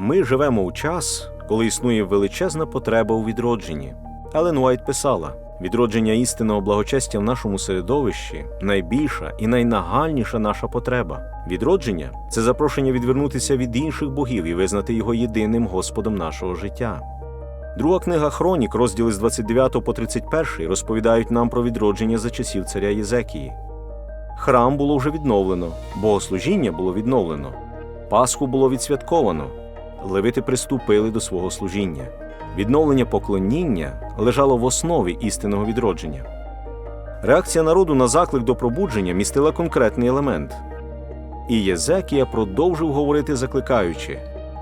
Ми живемо у час, коли існує величезна потреба у відродженні. Елен Уайт писала: відродження істинного благочестя в нашому середовищі найбільша і найнагальніша наша потреба. Відродження це запрошення відвернутися від інших богів і визнати його єдиним Господом нашого життя. Друга книга Хронік, розділи з 29 по 31, розповідають нам про відродження за часів царя Єзекії. Храм було вже відновлено, богослужіння було відновлено, Пасху було відсвятковано, левити приступили до свого служіння. Відновлення поклоніння лежало в основі істинного відродження. Реакція народу на заклик до пробудження містила конкретний елемент. І Єзекія продовжив говорити, закликаючи: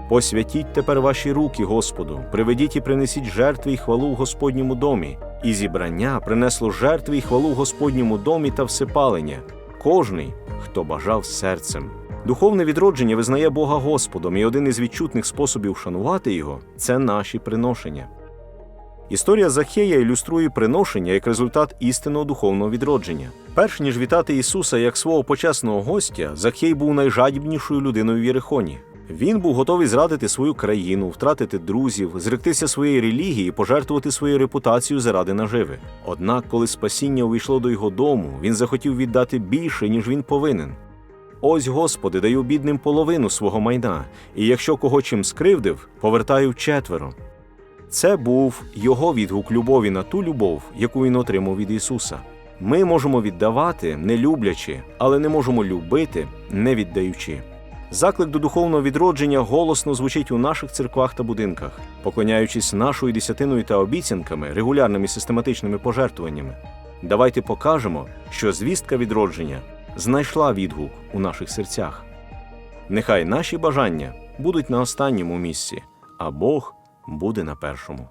Посвятіть тепер ваші руки Господу, приведіть і принесіть жертви і хвалу в Господньому домі, і зібрання принесло жертви і хвалу в Господньому домі та всепалення, кожний, хто бажав серцем. Духовне відродження визнає Бога Господом, і один із відчутних способів шанувати його це наші приношення. Історія Захея ілюструє приношення як результат істинного духовного відродження. Перш ніж вітати Ісуса як свого почесного гостя, Захей був найжадібнішою людиною в Єрихоні. Він був готовий зрадити свою країну, втратити друзів, зректися своєї релігії, пожертвувати свою репутацію заради наживи. Однак, коли спасіння увійшло до його дому, він захотів віддати більше, ніж він повинен. Ось, Господи, даю бідним половину свого майна, і якщо кого чим скривдив, повертаю вчетверо. Це був його відгук любові на ту любов, яку він отримав від Ісуса. Ми можемо віддавати, не люблячи, але не можемо любити, не віддаючи. Заклик до духовного відродження голосно звучить у наших церквах та будинках, поклоняючись нашою десятиною та обіцянками, регулярними систематичними пожертвуваннями. Давайте покажемо, що звістка відродження знайшла відгук у наших серцях. Нехай наші бажання будуть на останньому місці, а Бог буде на першому.